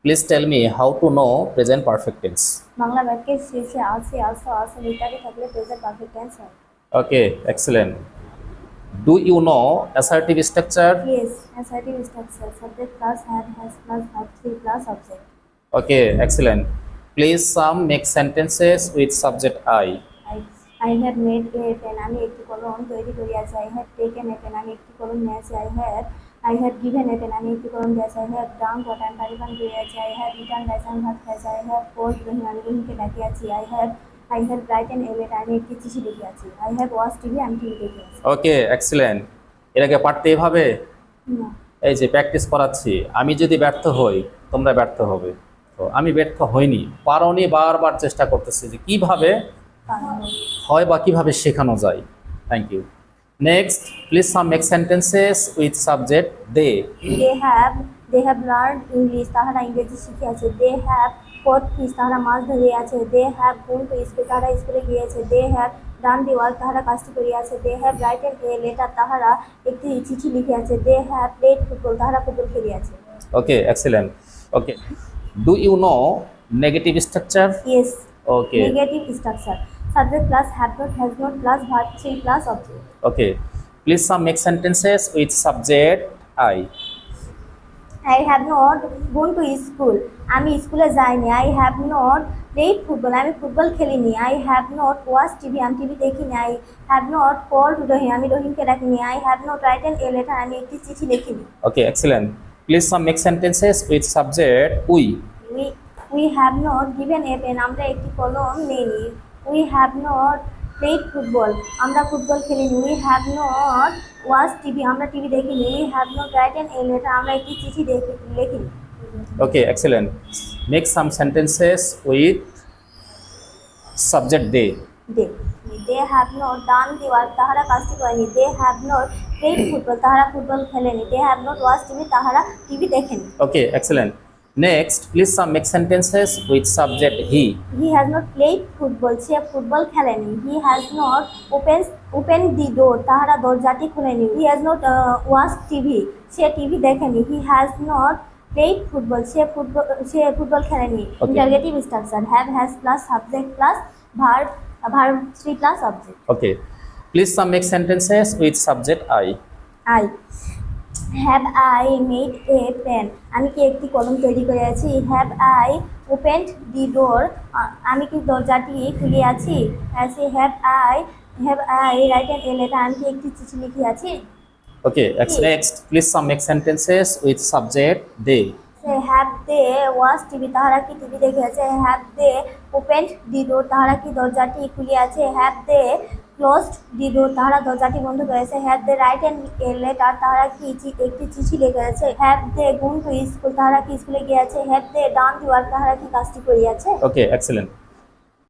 Please tell me how to know present perfect tense. Bangla বাক্যের শেষে আছে আসো আসো ইত্যাদি থাকলে প্রেজেন্ট পারফেক্ট টেন্স হয় Okay, excellent. Do you know assertive structure? Yes assertive structure subject plus have has plus verb three plus object Okay, excellent. Please some make sentences with subject I. I I have made a pen আমি একটি কলম তৈরি করিয়াছি I have taken a pen আমি একটি কলম নিয়েছি I have আমি একটি কলম দিয়েছি আই হ্যাভ ডান হোয়াট আমি পারিবান করিয়াছি আই হ্যাভ রিটার্ন রাইস আমি ভাত খাইছি আই হ্যাভ কোল্ড রহিম আমি রহিমকে ডাকিয়াছি I have I have written a letter আমি একটি চিঠি লিখিয়াছি আই হ্যাভ ওয়াচ টিভি আমি টিভি দেখিয়াছি ওকে এক্সেলেন্ট এটাকে পারতে এভাবে? না এই যে প্র্যাকটিস করাচ্ছি আমি যদি ব্যর্থ হই তোমরা ব্যর্থ হবে। তো আমি ব্যর্থ হইনি। পারনি বারবার চেষ্টা করতেছি যে কীভাবে হয় বা কীভাবে শেখানো যায়। Thank you next please some make sentences with subject they they have they have learn English তাহারা ইংরেজি শিখিয়াছে দে হ্যাভ পথ ফিস তাহারা মাছ ধরিয়াছে they have gone to school তাহারা স্কুলে গিয়েছে। They have done the work তাহারা কাজটি করিয়াছে they have written a letter তাহারা একটি চিঠি লিখিয়াছে দে হ্যাভ প্লেড ফুটবল তাহারা football খেলিয়াছে okay excellent okay do you know negative structure yes okay negative structure subject plus have not has not plus verb three plus object okay please some make sentences with subject I I have not gone to school আমি স্কুলে যাইনি। I have not played football আমি football খেলিনি। I have not watch TV আমি TV দেখিনি। I have not call Rahim আমি রহিমকে ডাকিনি। I have not written a letter আমি একটি চিঠি লিখিনি। Okay excellent please some make sentences with subject we we have not given a pen আমরা একটি কলম নেইনি। We have not played football আমরা football খেলিনি. We have not watch TV আমরা টিভি দেখিনি. We have not written a letter আমরা একটি চিঠি দেখি লিখিনি। Okay, excellent. Make some sentences with subject they. They they have not done the work তাহারা কাজটি করেনি। They have not played football তাহারা ফুটবল খেলেনি। They have not watch TV তাহারা টিভি দেখেনি। Okay, excellent. Next, please some make sentences with subject he. He has not played football say football খেলেনি he has not open open the door তাহারা দরজাটি খুলেনি he has not watch TV say TV দেখেনি he has not played football say football সে football খেলেনি Okay. Interrogative structure have has plus subject plus verb verb three plus object Okay. Please some make sentences with subject I. I have I made a pen আমি কি একটি কলম তৈরি করে আছি? Have I opened the door আমি কি দরজাটি খুলিয়াছি অ্যাসি have I have I written a letter আমি কি একটি চিঠি লিখিয়াছি Okay, ex- next, please some make sentences with subject they. সে হ্যাভ দে ওয়াচ টিভি তাহারা কি TV দেখিয়াছে have they opened the door তাহারা কি দরজাটি খুলে আছে? Have they closed the door তাহারা দরজাটি বন্ধ করেছে। Have they written a letter তাহারা কি একটি চিঠি লিখেছে। হ্যাভ দে গুন টু স্কুল, তাহারা কি স্কুলে গিয়েছে? Have they done the work তাহারা কি কাজটি করিয়াছে? ওকে excellent.